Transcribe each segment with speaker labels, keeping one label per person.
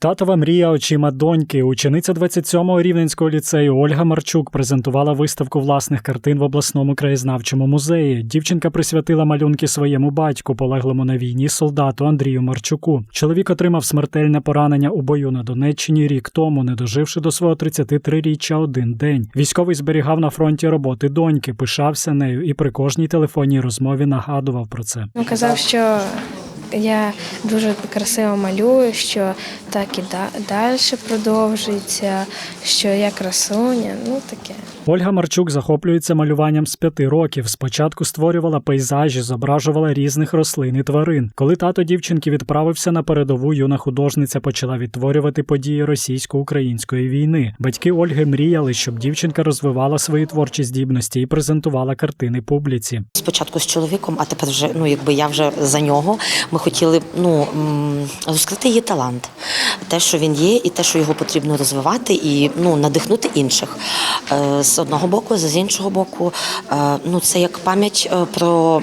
Speaker 1: Татова мрія очима доньки. Учениця 27-го рівненського ліцею Ольга Марчук презентувала виставку власних картин в обласному краєзнавчому музеї. Дівчинка присвятила малюнки своєму батьку, полеглому на війні солдату Андрію Марчуку. Чоловік отримав смертельне поранення у бою на Донеччині рік тому, не доживши до свого 33-річчя один день. Військовий зберігав на фронті роботи доньки, пишався нею і при кожній телефонній розмові нагадував про це.
Speaker 2: Він казав, що я дуже красиво малюю, що так і да- далі продовжується, що я красуня, ну таке.
Speaker 1: Ольга Марчук захоплюється малюванням з п'яти років. Спочатку створювала пейзажі, зображувала різних рослин і тварин. Коли тато дівчинки відправився на передову, юна художниця почала відтворювати події російсько-української війни. Батьки Ольги мріяли, щоб дівчинка розвивала свої творчі здібності і презентувала картини публіці.
Speaker 3: Спочатку з чоловіком, а тепер вже ну якби я вже за нього. Ми хотіли ну розкрити її талант, те, що він є, і те, що його потрібно розвивати, і ну надихнути інших. Е, З одного боку, з іншого боку, е, ну це як пам'ять е, про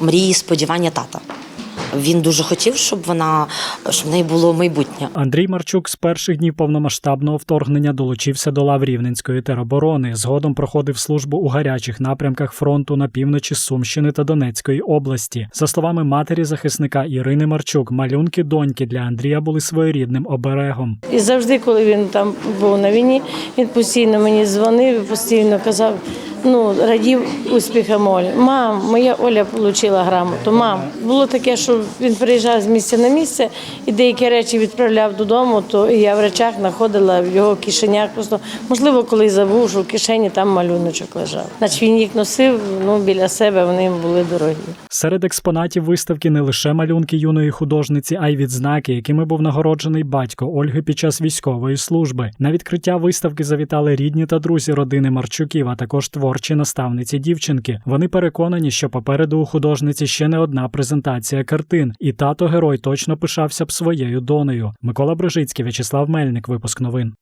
Speaker 3: мрії, сподівання тата. Він дуже хотів, щоб вона щоб в неї було майбутнє.
Speaker 1: Андрій Марчук з перших днів повномасштабного вторгнення долучився до лав Рівненської тероборони. Згодом проходив службу у гарячих напрямках фронту на півночі Сумщини та Донецької області. За словами матері захисника Ірини Марчук, малюнки доньки для Андрія були своєрідним оберегом.
Speaker 4: І завжди, коли він там був на війні, він постійно мені дзвонив і постійно казав, ну, радів успіхам Олі. Мам, моя Оля отримала грамоту. Мам, було таке, що він приїжджав з місця на місце і деякі речі відправляв додому, то я в речах знаходила в його кишенях. Просто можливо, коли забув, що в кишені там малюночок лежав. Значить він їх носив ну, біля себе, вони їм були дорогі.
Speaker 1: Серед експонатів виставки не лише малюнки юної художниці, а й відзнаки, якими був нагороджений батько Ольги під час військової служби. На відкриття виставки завітали рідні та друзі родини Марчуків, а також творчі наставниці дівчинки. Вони переконані, що попереду у художниці ще не одна презентація картин, і тато герой точно пишався б своєю донею. Микола Брижицький, В'ячеслав Мельник, випуск новин.